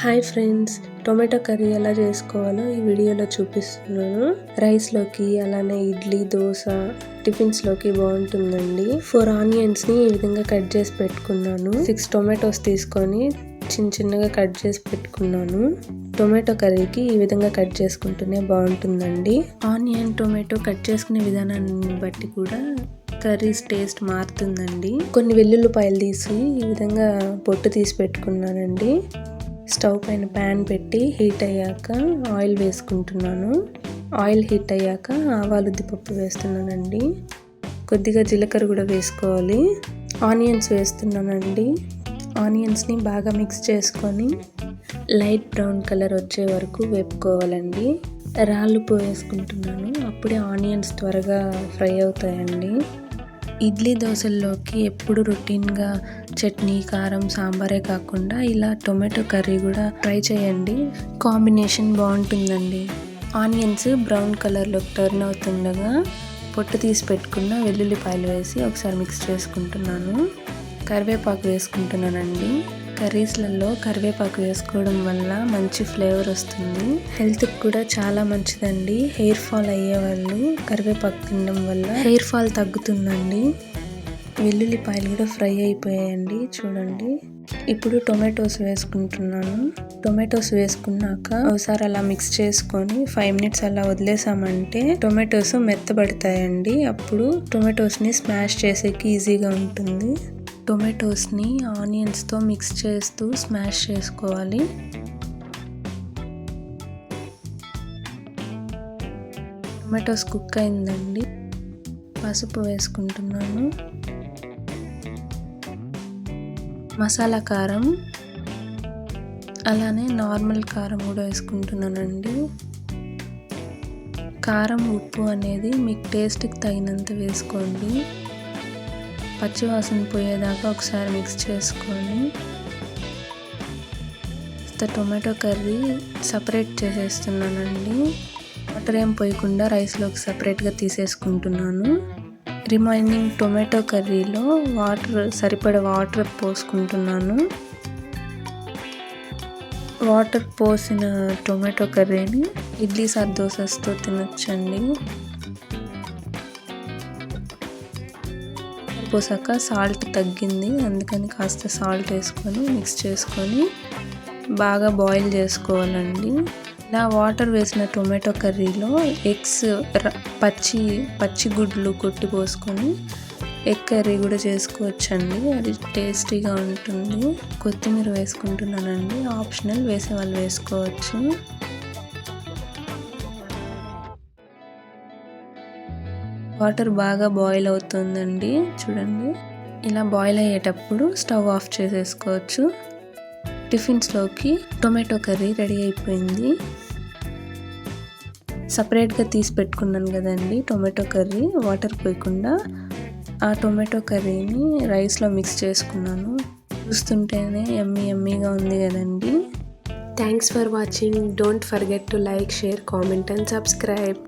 Hi friends tomato curry ఎలా చేసుకోవాలో ఈ వీడియోలో చూపిస్తున్నాను. రైస్లోకి అలానే ఇడ్లీ దోశ టిఫిన్స్లోకి బాగుంటుందండి. ఫోర్ ఆనియన్స్ని ఈ విధంగా కట్ చేసి పెట్టుకున్నాను. సిక్స్ టొమాటోస్ తీసుకొని చిన్న చిన్నగా కట్ చేసి పెట్టుకున్నాను. టొమాటో కర్రీకి ఈ విధంగా కట్ చేసుకుంటూనే బాగుంటుందండి. ఆనియన్ టొమాటో కట్ చేసుకునే విధానాన్ని బట్టి కూడా కర్రీస్ టేస్ట్ మారుతుందండి. కొన్ని వెల్లుల్లిపాయలు తీసి ఈ విధంగా పొట్టు తీసి పెట్టుకున్నానండి. స్టవ్ పైన ప్యాన్ పెట్టి హీట్ అయ్యాక ఆయిల్ వేసుకుంటున్నాను. ఆయిల్ హీట్ అయ్యాక ఆవాలు ఉద్దిపప్పు వేస్తున్నానండి. కొద్దిగా జీలకర్ర కూడా వేసుకోవాలి. ఆనియన్స్ వేస్తున్నానండి. ఆనియన్స్ని బాగా మిక్స్ చేసుకొని లైట్ బ్రౌన్ కలర్ వచ్చే వరకు వేపుకోవాలండి. రాళ్ళు వేసుకుంటున్నాను అప్పుడే ఆనియన్స్ త్వరగా ఫ్రై అవుతాయండి. ఇడ్లీ దోశల్లోకి ఎప్పుడు రొటీన్గా చట్నీ కారం సాంబారే కాకుండా ఇలా టొమాటో కర్రీ కూడా ట్రై చేయండి. కాంబినేషన్ బాగుంటుందండి. ఆనియన్స్ బ్రౌన్ కలర్లోకి టర్న్ అవుతుండగా పొట్టు తీసి పెట్టుకున్న వెల్లుల్లిపాయలు వేసి ఒకసారి మిక్స్ చేసుకుంటున్నాను. కరివేపాకు వేసుకుంటున్నానండి. కర్రీస్లలో కరివేపాకు వేసుకోవడం వల్ల మంచి ఫ్లేవర్ వస్తుంది. హెల్త్కి కూడా చాలా మంచిదండి. హెయిర్ ఫాల్ అయ్యే వాళ్ళు కరివేపాకు తినడం వల్ల హెయిర్ ఫాల్ తగ్గుతుందండి. వెల్లుల్లిపాయలు కూడా ఫ్రై అయిపోయాయండి. చూడండి. ఇప్పుడు టొమాటోస్ వేసుకుంటున్నాను. టొమాటోస్ వేసుకున్నాక ఒకసారి అలా మిక్స్ చేసుకొని ఫైవ్ మినిట్స్ అలా వదిలేసామంటే టొమాటోస్ మెత్తబడతాయండి. అప్పుడు టొమాటోస్ని స్మాష్ చేసేకి ఈజీగా ఉంటుంది. టొమాటోస్ని ఆనియన్స్తో మిక్స్ చేస్తూ స్మాష్ చేసుకోవాలి. టొమాటోస్ కుక్ అయిందండి. పసుపు వేసుకుంటున్నాను. మసాలా కారం. అలానే నార్మల్ కారం కూడా వేసుకుంటున్నానండి. కారం ఉప్పు అనేది మీకు టేస్ట్కి తగినంత వేసుకోండి. పచ్చివాసన పోయేదాకా ఒకసారి మిక్స్ చేసుకొని టొమాటో కర్రీ సపరేట్ చేసేస్తున్నానండి. వాటర్ ఏం పోయకుండా రైస్లోకి సపరేట్గా తీసేసుకుంటున్నాను. రిమైనింగ్ టొమాటో కర్రీలో వాటర్ సరిపడే వాటర్ పోసుకుంటున్నాను. వాటర్ పోసిన టొమాటో కర్రీని ఇడ్లీ సార్ దోసెస్తో తినొచ్చండి పోసాక సాల్ట్ తగ్గింది. అందుకని కాస్త సాల్ట్ వేసుకొని మిక్స్ చేసుకొని బాగా బాయిల్ చేసుకోవాలండి. ఇలా వాటర్ వేసిన టొమాటో కర్రీలో ఎగ్స్ పచ్చి పచ్చి గుడ్లు కొట్టి పోసుకొని ఎగ్ కర్రీ కూడా చేసుకోవచ్చండి. అది టేస్టీగా ఉంటుంది. కొత్తిమీర వేసుకుంటున్నానండి. ఆప్షనల్ వేసే వాళ్ళు వేసుకోవచ్చు. వాటర్ బాగా బాయిల్ అవుతుందండి. చూడండి. ఇలా బాయిల్ అయ్యేటప్పుడు స్టవ్ ఆఫ్ చేసేసుకోవచ్చు. టిఫిన్స్లోకి టొమాటో కర్రీ రెడీ అయిపోయింది. సపరేట్గా తీసి పెట్టుకున్నాను కదండి టొమాటో కర్రీ. వాటర్ పోయకుండా ఆ టొమాటో కర్రీని రైస్లో మిక్స్ చేసుకున్నాను. చూస్తుంటేనే ఎమ్మీ ఎమ్మీగా ఉంది కదండి. Thanks for watching. Don't forget to like share comment and subscribe.